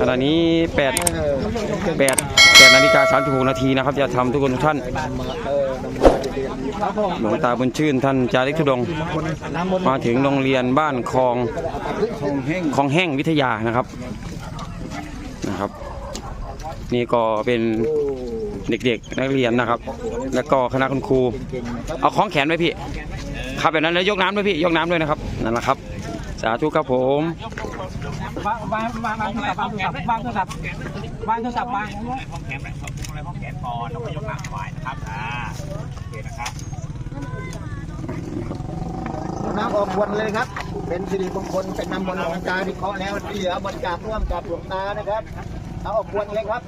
ขณะนี้8 8 8นาฬิกา36นาทีนะครับจะทำทุกคนทุกท่านหลวงตาบุญชื่นท่านจาริกธุดงค์มาถึงโรงเรียนบ้านคลองคลองแห้งวิทยานะครับนะครับ นี่ก็เป็นเด็กๆนักเรียนนะครับ แล้วก็คณะคุณครู เอาคล้องแขนไว้พี่ ครับแบบนั้นแล้วยกน้ำด้วยพี่ยกน้ำด้วยนะครับนั่นแหละครับ สาธุครับผม วางวางวางวางโทรศัพท์วางโทรศัพท์วางโทรศัพท์วางโทรศัพท์วางห้องแขนไหนห้องอะไรห้องแขนก่อนแล้วก็ยกหลังถวายนะครับอ่าโอเคนะครับน้ำออกควนเลยครับ เป็นสิริมงคลเป็นนำมนต์หลวงตาที่เคาะแล้วที่เหลือบริจาคร่วมกับหลวงตานะครับเอาออกควนเลยครับ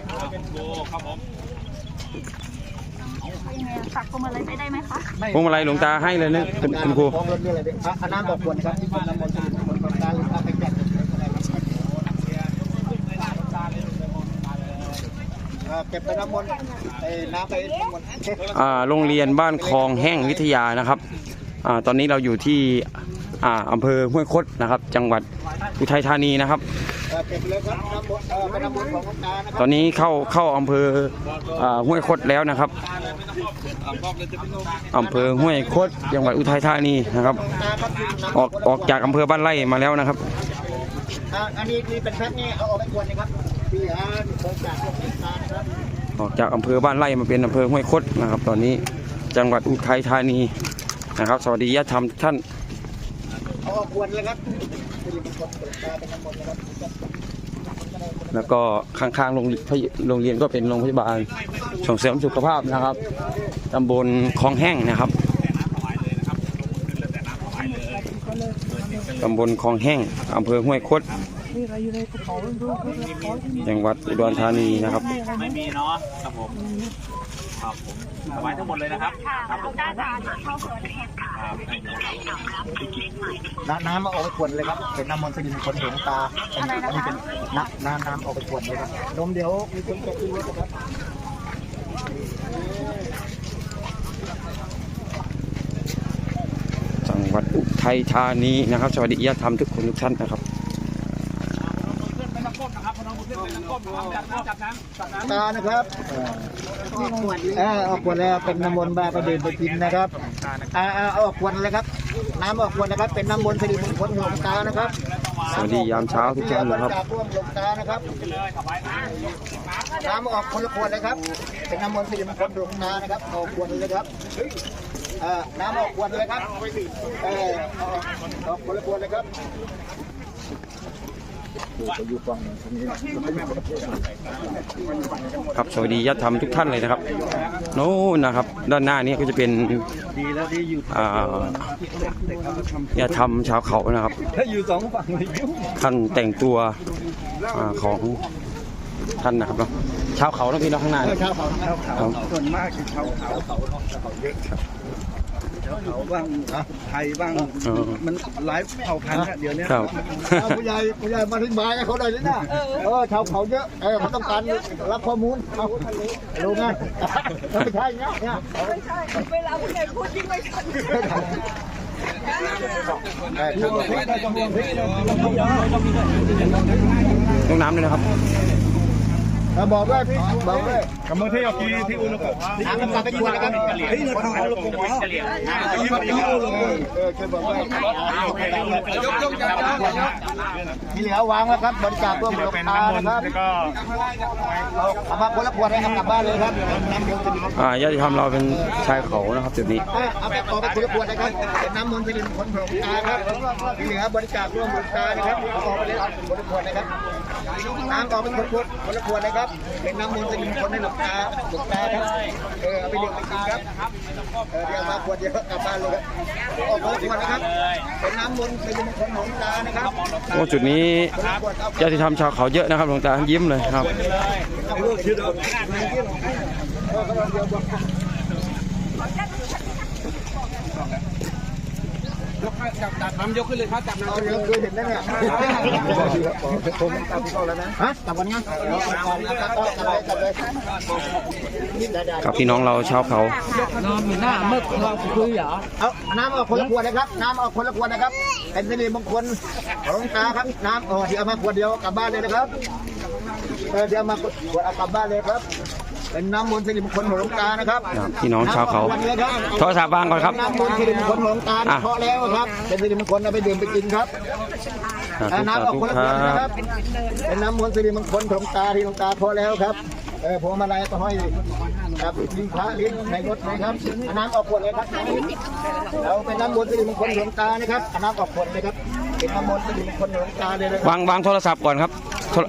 ตักพวงมาลัยไปได้ไหมคะพวงมาลัยหลวงตาให้เลยนะคุณคุณครูมองรถนี่อะไรดิอะเอาน้ำออกควนครับที่เป็นน้ำมนต์สิริมงคลหลวงตาหลวงตาไปจัดอ่า เก็บไปน้ำมนต์ไอ้น้ำไปน้ำมนต์อ่าโรงเรียนบ้านคลองแห้งวิทยานะครับอ่าตอนนี้เราอยู่ที่อ่าอำเภอห้วยคดนะครับ จังหวัดอุทัยธานีนะครับอ่าเก็บเลยครับน้ำมนต์เออเป็นน้ำมนต์ของหลวงตานะคตรัอบนนี้เข้าเข้าอำเภออ่าห้วยคดแล้วนะครับอำเภอห้วยคดจังหวัดอุทัยธานีนะครับตาครับที่น้ำออกออกจากอำเภอบ้านไร่มาแล้วนะครับ อ่าอันนี้นี่เป็นแพ็คนี่เอาออกไปควนนะครับที่เหลือบริจาคร่วมกับหลวงตานะครับออกจากอำเภอบ้านไร่มาเป็นอำเภอห้วยคดนะครับ ตอนนี้จังหวัดอุทัยธานีนะครับ สวัสดีญาติธรรมทุกท่านออกวนเลยครับสิริมงคลหลวครับแล้วก็ข้างๆโรงโรงเรียนก็เป็นโรงพยาบาลส่งเสริมสุขภาพนะครับตำบลคลองแห้งนะครับตำบลคลองแห้งอำเภอห้วยคด จังหวัดอุดรธานีนะครับ ไม่มีเนาะครับผมครับผมถวายทั้งหมดเลยนะครับครับผมได้ค่ะเข้าสวนเห็ดค่ะครับน้ำน้ำมาเอาไปขวดเลยครับ เป็นน้ำมนต์สิริมงคลหลวงตา อันนี้อันนี้เป็นน้ำน้ำน้ำเอาไปขวดเลยครับนมเดี๋ยวมีคนจะขึ้นรถนะครับจังหวัดอุทัยธานีนะครับ สวัสดีญาติธรรมทุกคนทุกท่านนะครับ ไม่ต้องก้มนะครับพน้องขึ้นไม่ ต้องก้มนะครับจับน้ำจับน้ำจับน้ตานะครับออเอาขวดแล้วเป็นน้ำมนต์บาไปดื่มไปกินนะครับอ่าเอาออกขวดเลยครับน้ำออกขวดนะครับ เป็นน้ำมนต์สิริมงคลหลวงตานะครับสวัสดียามเช้าทุกท่านนะครับที่เหลือบริจาร่วมลงตานะครับน้ำออกคนละขวดเลยครับ เป็นน้ำมนต์สิริมงคลหลวงตานะครับออกขวดเลยครับน้ำออกขวดเลยครับออกออกคนละขวดเลยครับ ครับสวัสดีญาติธรรมทุกท่านเลยนะครับโน้นนะครับ ด้านหน้านี้ก็จะเป็นอ่าญาติธรรมชาวเขานะครับำถ้าอยู่สองฝั่งเลยยุ่งท่านแต่งตัวอาของท่านนะครับเนาะชาวเขาต้องพี่เน้องข้างหน้าเออชาวเขาชาวเขาส่วนมากคือชาวเขา ชาวเขาบ้างไทยบ้างเออมันหลายเผ่าพันธุ์อะเดี๋ยวนี้ครับเอาผู้ใหญ่ผู้ใหญ่มาทิ้งไม้ให้เขาหน่อยนี่นะเออชาวเขาเยอะเออเขาต้องการรับข้อมูลเอารู้ไงไม่ใช่เงี้ยเนี่ยเวลาผู้ใหญ่พูดยิ่งไม่ทันเออชาวเขาลงน้ำเลยนะครับเออ บอกด้วยพี่บอกด้วยกำมือที่เอากีที่อุณหภูมิน้ำมันกลับไปกวนนะครับเฮ้ยเราเอาลูกหัวเฉลี่ยเออช่วยบอกด้วยที่เหลือวางแล้วครับบริจาคร่วมหลวงตานะครับแล้วก็เอาเอามาคนละขวดให้กลับบ้านเลยครับน้ำเดียวจะดีอ่าญาติธรรมเราเป็นชายเขานะครับจุดนี้เอาไปเอาไปคนละขวดนะครับเป็นน้ำมนต์สิริมงคลหลวงตาครับที่เหลือบริจาคร่วมหลวงตานะครับเอาออกไปเลยคนละขวดนะครับ น้ำออกไปคนละขวดคนละขวดนะครับ เป็นน้ำมนต์สิริมงคลให้หลวงตาหลวงตาครับ เออเอาไปเลี้ยงไปกินครับ เออเดี๋ยวมาขวดเดียวกลับบ้านเลยออกคนละขวดนะครับ เป็นน้ำมนต์สิริมงคลของหลวงตานะครับโอ้จุดนี้คนละขวดเอาญาติธรรมชาวเขาเยอะนะครับหลวงตายิ้มเลยครับเอาเลิกคิดเอาเออก็เดี๋ยวบอก จับจับน้ำยกขึ้นเลยครับจับน้ำเอาเดี๋ยวเคยเห็นแล้วเนี่ยผมตัดเข้าแล้วนะฮะตัดวันนี้ครับพี่น้องเราชาวเขานอนอยู่หน้าเมื่อเราคุยเหรอเอาน้ำเอาคนละขวดนะครับน้ำเอาคนละขวดนะครับเป็นสิริมงคลของหลวงตาครับน้ำเออที่เอามาขวดเดียวกลับบ้านเลยนะครับเออที่เอามาขวดเอากลับบ้านเลยครับ เป็นน้ำมนต์สิริมงคลของหลวงตานะครับครับพี่น้องชาวเขาน้ำอขวดเลยครับโทรศัพท์วางก่อนครับ น้ำมนต์สิริมงคลของหลวงตาอะเคาะแล้วครับเป็นสิริมงคลเอาไปดื่มไปกินครับสาธุเอาสาน้ำเอาธุคนละคขวรัดนะคบรับเป็นน้ำมนต์สิริมงคลของหลวงตาที่หลวงตาเคาะแล้วครับเออพวงมาลัยก็ห้อยครับลิ้นพระลิ้นในรถนะครับเอาน้ำออกขวดเลยครับเราเป็นน้ำมนต์สิริมงคลของหลวงตานะครับเอาน้ำออกขวดเลยครับเป็นน้ำมนต์สิริมงคลของหลวงตาเลยนะครับ วางวางโทรศัพท์ก่อนครับ โทร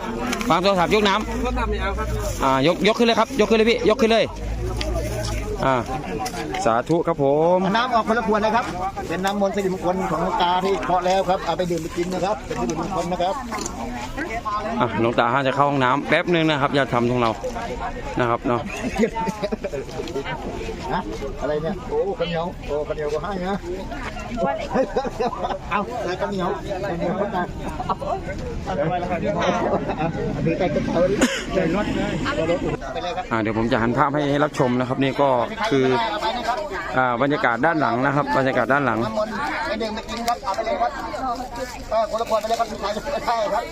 วางโทรศัพท์ยกน้ำก็ทำไม่เอาครับอ่ายกยกขึ้นเลยครับ ยกขึ้นเลยพี่ ยกขึ้นเลย อ่า สาธุครับผมเอาน้ำออกคนละขวดนะครับ เป็นน้ำมนต์สิริมงคลของหลวงตาที่เคาะแล้วครับ เอาไปดื่มไปกินนะครับ เป็นสิริมงคลนะครับ อะหลวงตาห้าจะเข้าห้องน้ำแป๊บนึงนะครับ อย่าทำของเรา นะครับเนาะ ฮะอะไรเนี่ยโอ้ข้าวเหนียวโอ้ข้าวเหนียวก็ให้นะเอาอะไรข้าวเหนียวข้าวเหนียวก็ได้เอาไปแล้วกันถือไปกระเป๋าดิใส่รถเลยไปเลยครับอ่าเดี๋ยวผมจะหันภาพให้ให้รับชมนะครับ นี่ก็คืออ่าบรรยากาศด้านหลังนะครับ บรรยากาศด้านหลังน้ำมนต์ไปดื่มไปกินครับเอาไปเลยครับเออคนละขวดไปเลยครับสุดท้ายจะไม่ได้ครับ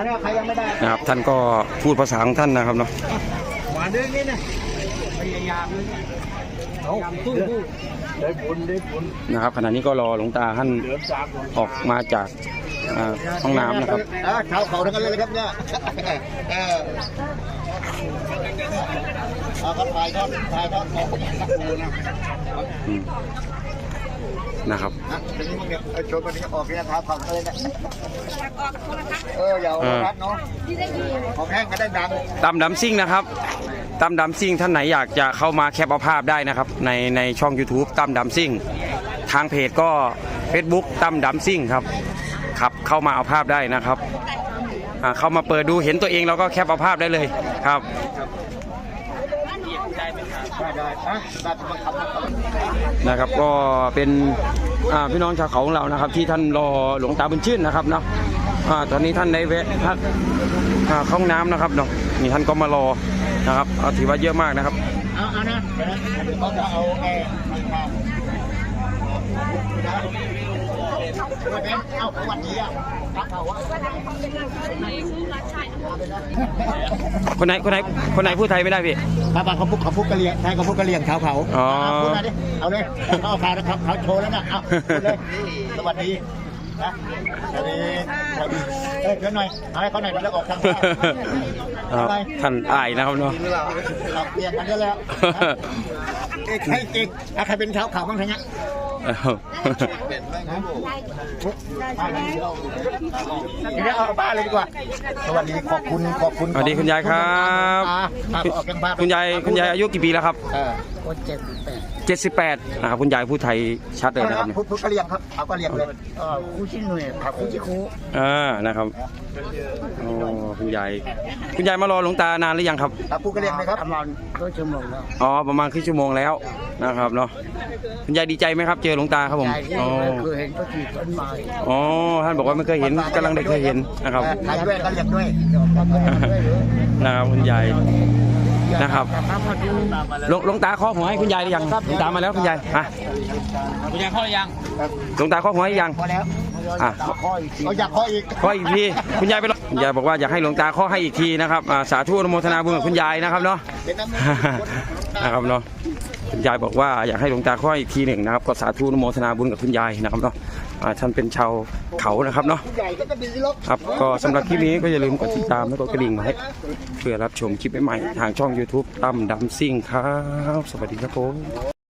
นนี้ใครยังไม่ได้นะครับท่านก็พูดภาษาของท่านนะครับเนาะหวานด้วยนี่นะนะครับขณะนี้ก็รอหลวงตาท่านออกมาจากอ่าห้องน้ำนะครับอ่าชาวเขาทั้งนั้นเลยครับเนี่ยเออเอาครับถ่ายครับถ่ายครับอืม นะครับอะเดี๋ยวนี้มึงเนี่ยเออโชว์คนนี้ออกเนี่ยเท้าเขาเลยนะเอออย่าเอารัดเนาะของแห้งก็ได้ดังตามดำซิ่งนะครับตามดำซิ่งท่านไหนอยากจะเข้ามาแคปเอาภาพได้นะครับ ในในช่อง YouTube ตามดำซิ่ง ทางเพจก็ Facebook ตามดำซิ่งครับครับเข้ามาเอาภาพได้นะครับอ่าเข้ามาเปิดดูเห็นตัวเองเราก็แคปเอาภาพได้เลยครับ นะครับก็เป็นอ่าพี่น้องชาวเขาของเรานะครับ ที่ท่านรอหลวงตาบุญชื่นนะครับเนาะอ่าตอนนี้ท่านได้แวะพักอ่าเข้าห้องน้ำนะครับเนาะนี่ท่านก็มารอนะครับอ่าถือว่าเยอะมากนะครับเอาเอานะเดี๋ยวนะเขาจะเอาแอร์ มาเอาสวัสดีอะรับเขาวะคนไหนคนไหนคนไหนพูดไทยไม่ได้พี่ป้าป้าเขาพูดเขาพูดกะเหรี่ยงไทยเขาพูดกะเหรี่ยงชาวเขาอ๋อเาพูดมาดิเอาเลยเขาเอาขาเขาเขาโชว์แล้วนะเอาพูดเลยสวัสดีนะสวัสดีสวัสดีเอ้ยเดี๋ยวหน่อยเอาให้เขาหน่อยแล้วออกทางเข้าครับท่านอายนะครับเนาะเราเปลี่ยนกันเยอะแล้วเอกใครเอกอะใครเป็นชาวเขาบ้างทั้งนั้นอ้าว เดี๋ยวเอาบ้านเลยดีกว่า สวัสดีขอบคุณขอบคุณสวัสดีคุณยายครับอ่าออกกันบ้านคุณยายคุณยายอายุกี่ปีแล้วครับ เออ78นะครับคุณยายพูดไทยชัดเลยนะครับเนี่ยพูดพูดกะเหรี่ยงครับเอากะเหรี่ยงเลยเออครูชิหน่วยครับครูชิครูอ่านะครับโอ้คุณยายคุณยายมารอหลวงตานานหรือยังครับ ครับพูดกะเหรี่ยงเลยครับประมาณก็ชั่วโมงแล้วอ๋อประมาณครึ่งชั่วโมงแล้วนะครับเนาะคุณยายดีใจไหมครับ เจอหลวงตาครับผมยายที่อ๋อไม่เคยเห็นก็ขี่ต้นไม้อ๋อท่านบอกว่าไม่เคยเห็นกำลังได้เคยเห็นนะครับเออถ่ายด้วยกะเหรี่ยงด้วย นะครับคุณยาย นะครับถ้าพอดีตามมาแล้วหลวงหลวงตาข้อหัวให้คุณยายหรือยังหลวงตามาแล้วคุณยายอะคุณยายเข้าหรือยังหลวงตาข้อหัวให้ยังพอแล้วอะ เอาอยากขออีก ข้ออีกทีคุณยายไปรอ คุณยายบอกว่าอยากให้หลวงตาข้อให้อีกทีนะครับอ่าสาธุอนุโมทนาบุญกับคุณยายนะครับเนาะเป็นน้ำมันนะครับเนาะคุณยายบอกว่าอยากให้หลวงตาข้ออีกทีหนึ่งนะครับก็สาธุอนุโมทนาบุญกับคุณยายนะครับเนาะอ่าท่านเป็นชาวเขานะครับเนาะ ใหญ่ก็จะดีลบ ครับก็สำหรับคลิปนี้ก็อย่าลืมกดติดตามและกดกระดิ่งไว้เพื่อรับชมคลิปใหม่ๆทางช่อง YouTube ตั้มดำซิ่งครับ สวัสดีครับผม